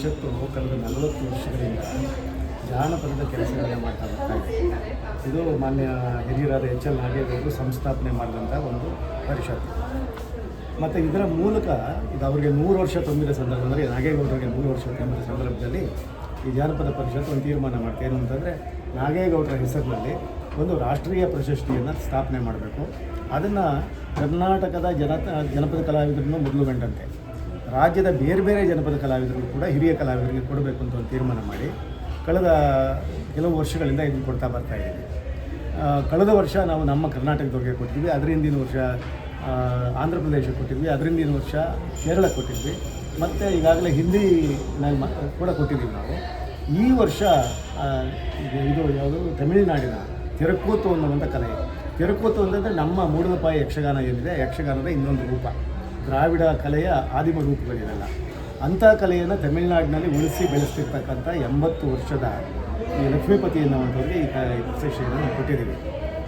ಪರಿಷತ್ತು ಕಳೆದ ನಲವತ್ತು ವರ್ಷಗಳಿಂದ ಜಾನಪದದ ಕೆಲಸಗಳನ್ನು ಮಾಡ್ತಾ ಬರ್ತಾ ಇದು. ಮಾನ್ಯ ಹಿರಿಯರಾದ ಎಚ್ ಎಲ್ ನಾಗೇಗೌಡರು ಸಂಸ್ಥಾಪನೆ ಮಾಡಿದಂಥ ಒಂದು ಪರಿಷತ್ತು. ಮತ್ತು ಇದರ ಮೂಲಕ ಇದು ಅವರಿಗೆ ನೂರು ವರ್ಷ ತುಂಬಿದ ಸಂದರ್ಭದಲ್ಲಿ ನಾಗೇಗೌಡರಿಗೆ ನೂರು ವರ್ಷ ತುಂಬಿದ ಸಂದರ್ಭದಲ್ಲಿ ಈ ಜಾನಪದ ಪರಿಷತ್ತು ಒಂದು ತೀರ್ಮಾನ ಮಾಡ್ತಾ ಏನು ಅಂತಂದರೆ ನಾಗೇಗೌಡರ ಹೆಸರಿನಲ್ಲಿ ಒಂದು ರಾಷ್ಟ್ರೀಯ ಪ್ರಶಸ್ತಿಯನ್ನು ಸ್ಥಾಪನೆ ಮಾಡಬೇಕು. ಅದನ್ನು ಕರ್ನಾಟಕದ ಜನ ಜನಪದ ಕಲಾವಿದರನ್ನು ಮೊದಲು ಗಂಟಂತೆ ರಾಜ್ಯದ ಬೇರೆ ಬೇರೆ ಜನಪದ ಕಲಾವಿದರು ಕೂಡ ಹಿರಿಯ ಕಲಾವಿದರಿಗೆ ಕೊಡಬೇಕು ಅಂತ ಒಂದು ತೀರ್ಮಾನ ಮಾಡಿ ಕಳೆದ ಕೆಲವು ವರ್ಷಗಳಿಂದ ಇದನ್ನು ಕೊಡ್ತಾ ಬರ್ತಾ ಇದ್ದೀವಿ. ಕಳೆದ ವರ್ಷ ನಾವು ನಮ್ಮ ಕರ್ನಾಟಕದವ್ರಿಗೆ ಕೊಟ್ಟಿದ್ವಿ ಅದರಿಂದಿನ ವರ್ಷ ಆಂಧ್ರ ಪ್ರದೇಶಕ್ಕೆ ಕೊಟ್ಟಿದ್ವಿ ಅದರ ಹಿಂದಿನ ವರ್ಷ ಕೇರಳಕ್ಕೆ ಕೊಟ್ಟಿದ್ವಿ, ಮತ್ತು ಈಗಾಗಲೇ ಹಿಂದಿ ಕೂಡ ಕೊಟ್ಟಿದ್ದೀವಿ ನಾವು. ಈ ವರ್ಷ ಇದು- ಇದು ಯಾವುದು, ತಮಿಳುನಾಡಿನ ತಿರುಕೂತು ಅನ್ನುವಂಥ ಕಲೆ. ತಿರುಕೂತು ಅಂತಂದರೆ ನಮ್ಮ ಮೂಡದಪಾಯಿ ಯಕ್ಷಗಾನ ಏನಿದೆ, ಯಕ್ಷಗಾನದ ಇನ್ನೊಂದು ರೂಪ. ದ್ರಾವಿಡ ಕಲೆಯ ಆದಿಮ ರೂಪಗಳಿರಲ್ಲ. ಅಂಥ ಕಲೆಯನ್ನು ತಮಿಳುನಾಡಿನಲ್ಲಿ ಉಳಿಸಿ ಬೆಳೆಸ್ತಿರ್ತಕ್ಕಂಥ ಎಂಬತ್ತು ವರ್ಷದ ಈ ಲಕ್ಷ್ಮೀಪತಿ ಎನ್ನುವಂಥವ್ರಿಗೆ ಈ ಕ- ಪ್ರಶಸ್ತಿಯನ್ನು ಕೊಟ್ಟಿದ್ದೀವಿ.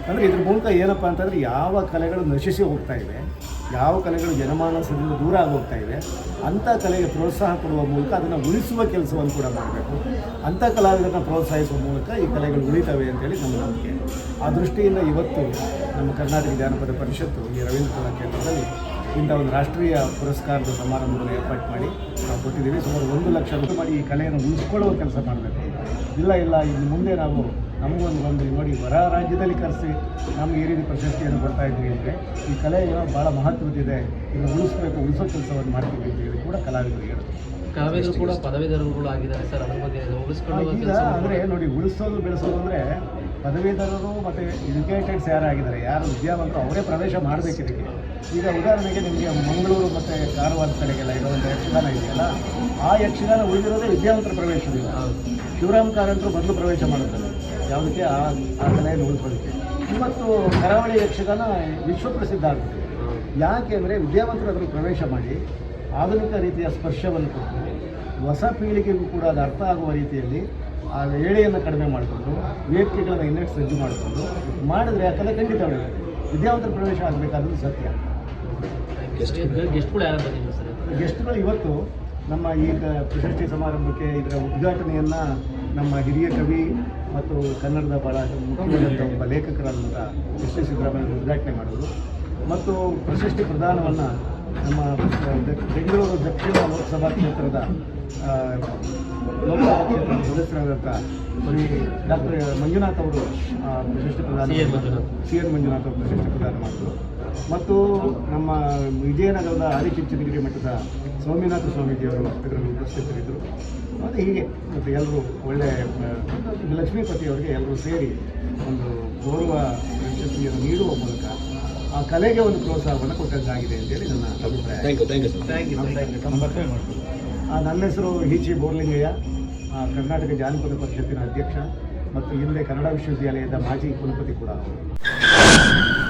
ಅಂದರೆ ಇದ್ರ ಮೂಲಕ ಏನಪ್ಪ ಅಂತಂದರೆ ಯಾವ ಕಲೆಗಳು ನಶಿಸಿ ಹೋಗ್ತಾ ಇವೆ, ಯಾವ ಕಲೆಗಳು ಜನಮಾನಸದಿಂದ ದೂರ ಆಗಿ ಹೋಗ್ತಾ ಇವೆ, ಅಂಥ ಕಲೆಗೆ ಪ್ರೋತ್ಸಾಹ ಕೊಡುವ ಮೂಲಕ ಅದನ್ನು ಉಳಿಸುವ ಕೆಲಸವನ್ನು ಕೂಡ ಮಾಡಬೇಕು. ಅಂಥ ಕಲಾವಿದರನ್ನ ಪ್ರೋತ್ಸಾಹಿಸುವ ಮೂಲಕ ಈ ಕಲೆಗಳು ಉಳಿತವೆ ಅಂತೇಳಿ ನಮ್ಮ ನಂಬಿಕೆ. ಆ ದೃಷ್ಟಿಯಿಂದ ಇವತ್ತು ನಮ್ಮ ಕರ್ನಾಟಕ ಜಾನಪದ ಪರಿಷತ್ತು ಈ ರವೀಂದ್ರ ಕಲಾ ಕೇಂದ್ರದಲ್ಲಿ ಇಂಥ ಒಂದು ರಾಷ್ಟ್ರೀಯ ಪುರಸ್ಕಾರದ ಸಮಾರಂಭವನ್ನು ಏರ್ಪಾಡು ಮಾಡಿ ನಾವು ಕೊಟ್ಟಿದ್ದೀವಿ. ಸುಮಾರು ಒಂದು ಲಕ್ಷ ರೂಪಾಯಿ ಮಾಡಿ ಈ ಕಲೆಯನ್ನು ಉಳಿಸ್ಕೊಳ್ಳುವ ಕೆಲಸ ಮಾಡಬೇಕು. ಇಲ್ಲ ಇಲ್ಲ, ಇನ್ನು ಮುಂದೆ ನಾವು ನಮಗೊಂದು ಒಂದು ನೋಡಿ ಹೊರ ರಾಜ್ಯದಲ್ಲಿ ಕರೆಸಿ ನಮ್ಗೆ ಈ ರೀತಿ ಪ್ರಶಸ್ತಿಯನ್ನು ಕೊಡ್ತಾ ಇದ್ವಿ ಅಂದರೆ ಈ ಕಲೆ ಏನೋ ಭಾಳ ಮಹತ್ವದಿದೆ ಇದನ್ನು ಉಳಿಸ್ಬೇಕು ಉಳಿಸೋ ಕೆಲಸವನ್ನು ಮಾಡ್ತೀವಿ ಅಂತ ಹೇಳಿ ಕೂಡ ಕಲಾವಿದರು ಹೇಳ್ತಾರೆ. ಕಲಾವಿದರು ಕೂಡ ಪದವೀಧರರುಗಳು ಆಗಿದ್ದಾರೆ ಸರ್ ಅದ್ರ ಬಗ್ಗೆ ಉಳಿಸ್ಕೊಳ್ಳುವ ಈಗ ಕೆಲಸ ಅಂದರೆ ನೋಡಿ ಉಳಿಸೋದು ಬೆಳೆಸೋದು ಅಂದರೆ ಪದವೀಧರರು ಮತ್ತು ಎಜುಕೇಟೆಡ್ಸ್ ಯಾರಾಗಿದ್ದಾರೆ ಯಾರು ವಿದ್ಯಾವಂತರು ಅವರೇ ಪ್ರವೇಶ ಮಾಡಬೇಕು ಇದಕ್ಕೆ. ಈಗ ಉದಾಹರಣೆಗೆ ನಿಮಗೆ ಮಂಗಳೂರು ಮತ್ತು ಕಾರವಾರ ಕಡೆಗೆಲ್ಲ ಇರುವಂಥ ಯಕ್ಷಗಾನ ಇದೆಯಲ್ಲ ಆ ಯಕ್ಷಗಾನ ಉಳಿದಿರೋದೇ ವಿದ್ಯಾವಂತರ ಪ್ರವೇಶದಿಂದ. ಶಿವರಾಮ್ ಕಾರಂತರು ಮೊದಲು ಪ್ರವೇಶ ಮಾಡುತ್ತಾರೆ. ಯಾವುದಕ್ಕೆ ಆ ಆ ಕಲೆಯನ್ನು ಇವತ್ತು ಕರಾವಳಿ ಯಕ್ಷಗಾನ ವಿಶ್ವಪ್ರಸಿದ್ಧ ಆಗುತ್ತೆ. ಯಾಕೆ ಅಂದರೆ ವಿದ್ಯಾವಂತರು ಅದನ್ನು ಪ್ರವೇಶ ಮಾಡಿ ಆಧುನಿಕ ರೀತಿಯ ಸ್ಪರ್ಶವನ್ನು ಕೊಟ್ಟು ಹೊಸ ಪೀಳಿಗೆಗೂ ಕೂಡ ಅದು ಅರ್ಥ ಆಗುವ ರೀತಿಯಲ್ಲಿ ಆ ಏಳೆಯನ್ನು ಕಡಿಮೆ ಮಾಡಿಕೊಂಡು ವೇದಿಕೆಗಳನ್ನು ಇನ್ನಷ್ಟು ಸಜ್ಜು ಮಾಡಿಕೊಂಡು ಮಾಡಿದ್ರೆ ಆ ಕಲೆ ಖಂಡಿತ ಉಳಿಯುತ್ತೆ ವಿದ್ಯಾವಂತರ ಪ್ರವೇಶ ಆಗಬೇಕಾದ್ರೂ ಸತ್ಯ. ಗೆಸ್ಟ್ಗಳು ಗೆಸ್ಟ್ಗಳು ಇವತ್ತು ನಮ್ಮ ಈ ಪ್ರಶಸ್ತಿ ಸಮಾರಂಭಕ್ಕೆ ಇದರ ಉದ್ಘಾಟನೆಯನ್ನು ನಮ್ಮ ಹಿರಿಯ ಕವಿ ಮತ್ತು ಕನ್ನಡದ ಭಾಳ ಮುಖ್ಯವಾದಂಥ ಒಬ್ಬ ಲೇಖಕರಾದಂಥ ಎಸ್ ಎಸ್ ಸಿದ್ದರಾಮಯ್ಯ ಉದ್ಘಾಟನೆ ಮಾಡೋದು ಮತ್ತು ಪ್ರಶಸ್ತಿ ಪ್ರದಾನವನ್ನು ನಮ್ಮ ಬೆಂಗಳೂರು ದಕ್ಷಿಣ ಲೋಕಸಭಾ ಕ್ಷೇತ್ರದ ಲೋಕಸಭಾ ಕ್ಷೇತ್ರದ ಸದಸ್ಯರಾದಂಥ ಡಾಕ್ಟರ್ ಮಂಜುನಾಥ್ ಅವರು ಪ್ರಶಸ್ತಿ ಪ್ರದಾನ. ಸಿ ಎನ್ ಮಂಜುನಾಥ್ ಅವರು ಪ್ರಶಸ್ತಿ ಪ್ರದಾನ ಮಾಡಿದ್ರು ಮತ್ತು ನಮ್ಮ ವಿಜಯನಗರದ ಆದಿಚುಂಚನಗಿರಿ ಮಠದ ಸೌಮ್ಯನಾಥ ಸ್ವಾಮೀಜಿಯವರು ಇದರಲ್ಲಿ ಉಪಸ್ಥಿತರಿದ್ದರು. ಮತ್ತು ಹೀಗೆ ಮತ್ತು ಎಲ್ಲರೂ ಒಳ್ಳೆ ಲಕ್ಷ್ಮೀಪತಿಯವರಿಗೆ ಲಕ್ಷ್ಮೀಪತಿ ಅವರಿಗೆ ಎಲ್ಲರೂ ಸೇರಿ ಒಂದು ಗೌರವ ಪ್ರಶಸ್ತಿಯನ್ನು ನೀಡುವ ಮೂಲಕ ಆ ಕಲೆಗೆ ಒಂದು ಪ್ರೋತ್ಸಾಹವನ್ನು ಕೊಟ್ಟದ್ದಾಗಿದೆ ಅಂತೇಳಿ ನನ್ನ ಅಭಿಪ್ರಾಯ. ಥ್ಯಾಂಕ್ ಯು ಥ್ಯಾಂಕ್ ಯು ನಮಸ್ತೆ. ಆ, ನನ್ನ ಹೆಸರು ಹಿಚಿ ಬೋರ್ಲಿಂಗಯ್ಯ. ಆ, ಕರ್ನಾಟಕ ಜಾನಪದ ಪರಿಷತ್ತಿನ ಅಧ್ಯಕ್ಷ ಮತ್ತು ಹಿಂದೆ ಕನ್ನಡ ವಿಶ್ವವಿದ್ಯಾಲಯದ ಮಾಜಿ ಕುಲಪತಿ ಕೂಡ ಅವರು.